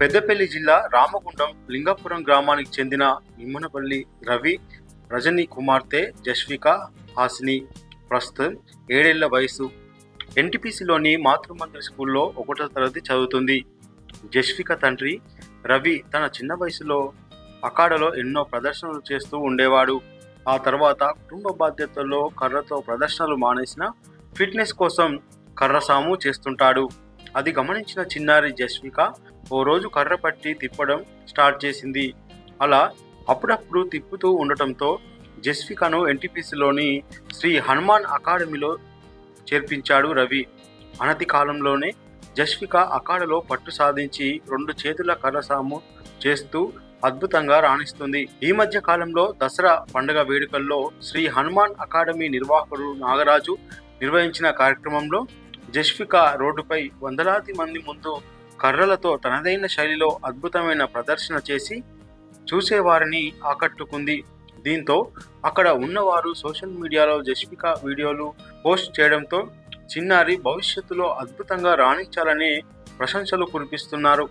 పెద్దపల్లి జిల్లా రామగుండం లింగపురం గ్రామానికి చెందిన నిమ్మనపల్లి రవి రజని కుమార్తె జస్విక హాసిని ప్రస్తుతం ఏడేళ్ళ వయసు. ఎన్టీపీసీలోని మాతృమందిర స్కూల్లో ఒకటో తరగతి చదువుతుంది. జస్విక తండ్రి రవి తన చిన్న వయసులో అఖాడలో ఎన్నో ప్రదర్శనలు చేస్తూ ఉండేవాడు. ఆ తర్వాత కుటుంబ బాధ్యతల్లో కర్రతో ప్రదర్శనలు మానేసిన ఫిట్నెస్ కోసం కర్రసాము చేస్తుంటాడు. అది గమనించిన చిన్నారి జస్విక ఓ రోజు కర్ర పట్టి తిప్పడం స్టార్ట్ చేసింది. అలా అప్పుడప్పుడు తిప్పుతూ ఉండటంతో జస్వికను ఎన్టీపీసీలోని శ్రీ హనుమాన్ అకాడమీలో చేర్పించాడు రవి. అనతి కాలంలోనే జస్విక అఖాడలో పట్టు సాధించి రెండు చేతుల కర్రసాము చేస్తూ అద్భుతంగా రాణిస్తుంది. ఈ మధ్య కాలంలో దసరా పండుగ వేడుకల్లో శ్రీ హనుమాన్ అకాడమీ నిర్వాహకుడు నాగరాజు నిర్వహించిన కార్యక్రమంలో జస్విక రోడ్డుపై వందలాది మంది ముందు కర్రలతో తనదైన శైలిలో అద్భుతమైన ప్రదర్శన చేసి చూసేవారిని ఆకట్టుకుంది. దీంతో అక్కడ ఉన్నవారు సోషల్ మీడియాలో జస్మిక వీడియోలు పోస్ట్ చేయడంతో చిన్నారి భవిష్యత్తులో అద్భుతంగా రాణించాలని ప్రశంసలు కురిపిస్తున్నారు.